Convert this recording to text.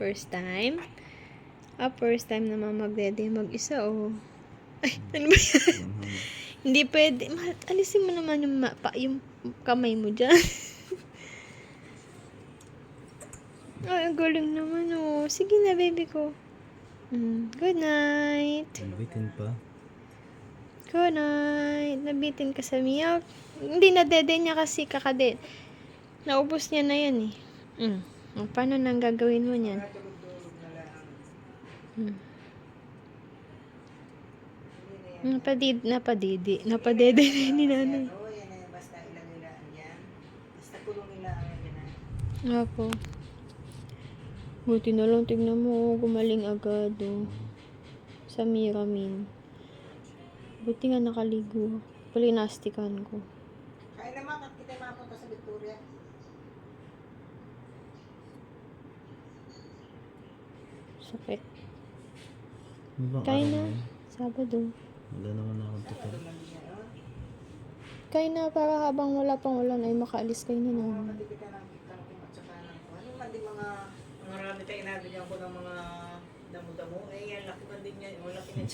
First time. Ah, first time naman magdede mag-isa, oh. Ay, ano ba yan? Hindi pwede. Mahal, alisin mo naman yung, ma- pa, yung kamay mo dyan. Ay, ang galing naman, oh. Sige na, baby ko. Mm, good night. Bitin pa. Good night. Nabitin ka sa milk. Hindi na dede niya kasi kakaded. Naubos niya na yan eh. Mm. O, Paano nang gagawin mo niyan? Mm. Napadid, napadidi. Napadede na ni nanay. Basta ilang nilaan yan. Basta kulong nila ang yan. Apo. Buti na lang, tignan mo, oh, gumaling agad, oh. Sa Miramin. Buti nga nakaligo. Palinastikan ko. Kaya naman, kita mapunta sa Victoria. Sakit. Ano Kaya araw na. Sabado. Wala naman akong total. Kaya na para habang wala pang ulan ay makaalis kayo na naman. Ano marami tayo inabigyan ko ng mga damo-damo. Eh, yan, laki man din yan. Yung laki na